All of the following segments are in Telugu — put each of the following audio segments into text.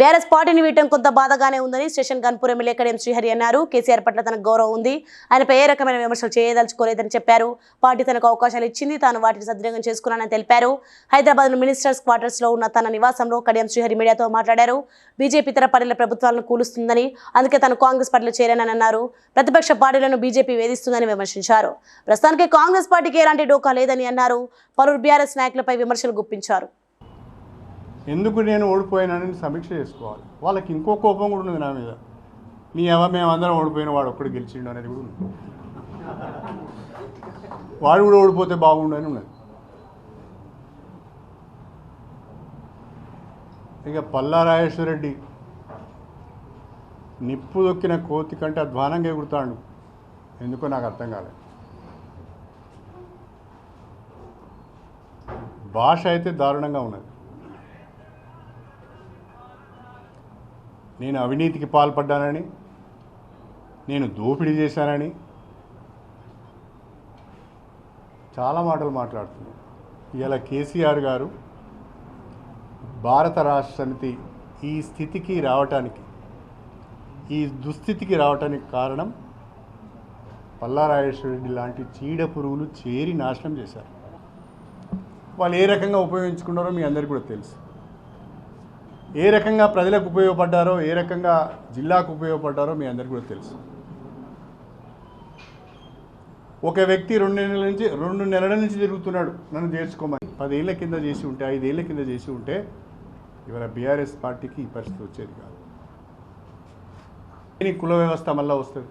బీఆర్ఎస్ పార్టీని వీయటం కొంత బాధగానే ఉందని స్టేషన్ గన్పూర్ ఎమ్మెల్యే కడియం శ్రీహరి అన్నారు. కేసీఆర్ పట్ల తనకు గౌరవం ఉంది. ఆయనపై ఏ రకమైన విమర్శలు చేయదలుచుకోలేదని చెప్పారు. పార్టీ తనకు అవకాశాలు ఇచ్చింది. తాను వాటిని సద్వినియోగం చేసుకున్నానని తెలిపారు. హైదరాబాద్ మినిస్టర్స్ క్వార్టర్స్లో ఉన్న తన నివాసంలో కడియం శ్రీహరి మీడియాతో మాట్లాడారు. బీజేపీ ఇతర పార్టీల ప్రభుత్వాలను కూలుస్తుందని అందుకే తను కాంగ్రెస్ పార్టీలో చేరానని అన్నారు. ప్రతిపక్ష పార్టీలను బీజేపీ వేధిస్తుందని విమర్శించారు. ప్రస్తుతానికి కాంగ్రెస్ పార్టీకి ఎలాంటి డోకా లేదని అన్నారు. పలువురు బీఆర్ఎస్ నాయకులపై విమర్శలు గుప్పించారు. ఎందుకు నేను ఓడిపోయానని సమీక్ష చేసుకోవాలి. వాళ్ళకి ఇంకో కోపం కూడా ఉంది నా మీద. నీ ఎవ మేమందరం ఓడిపోయిన వాడు ఒక్కడు గెలిచిండు అనేది కూడా ఉంది వాడు కూడా ఓడిపోతే బాగుండు అని ఉన్నది. ఇక పల్లా రాజేశ్వరరెడ్డి నిప్పు దొక్కిన కోతి కంటే అధ్వానంగా ఎగురుతాడు. ఎందుకో నాకు అర్థం కాలేదు భాష అయితే దారుణంగా ఉన్నది. నేను అవినీతికి పాల్పడ్డానని నేను దోపిడీ చేశానని చాలా మాటలు మాట్లాడుతున్నాను. ఇలా కేసీఆర్ గారు భారత రాష్ట్ర సమితి ఈ స్థితికి రావటానికి ఈ దుస్థితికి రావటానికి కారణం పల్లారాజేశ్వరరెడ్డి లాంటి చీడ పురుగులు చేరి నాశనం చేశారు. వాళ్ళు ఏ రకంగా ఉపయోగించుకున్నారో మీ అందరికీ కూడా తెలుసు. ఏ రకంగా ప్రజలకు ఉపయోగపడ్డారో ఏ రకంగా జిల్లాకు ఉపయోగపడ్డారో మీ అందరికీ కూడా తెలుసు. ఒక వ్యక్తి రెండు నెలల నుంచి రెండు నెలల నుంచి తిరుగుతున్నాడు. నన్ను చేర్చుకోమని. పదేళ్ళ కింద చేసి ఉంటే ఐదేళ్ళ కింద చేసి ఉంటే ఇవాళ బీఆర్ఎస్ పార్టీకి ఈ పరిస్థితి వచ్చేది కాదు. ఈ కుల వ్యవస్థ మళ్ళీ వస్తుంది?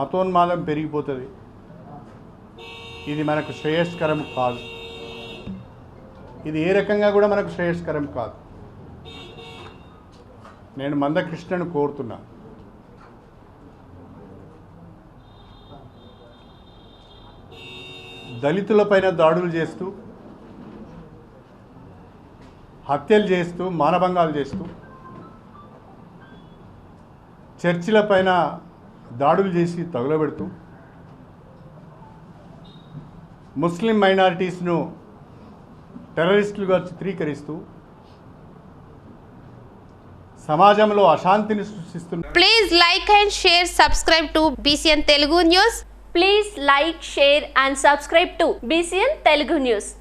మతోన్మాదం పెరిగిపోతుంది. ఇది మనకు శ్రేయస్కరం కాదు. ఇది ఏ రకంగా కూడా మనకు శ్రేయస్కరం కాదు. నేను మందకృష్ణను కోరుతున్నా. దళితులపైన దాడులు చేస్తూ హత్యలు చేస్తూ మానభంగాలు చేస్తూ చర్చిలపైన దాడులు చేసి తగులబెడుతూ ముస్లిం మైనారిటీస్ను టెర్రరిస్టులుగా చిత్రీకరిస్తూ సమాజంలో అశాంతిని సృష్టిస్తున్నారు please like and share subscribe to BCN Telugu news please like share and subscribe to BCN Telugu news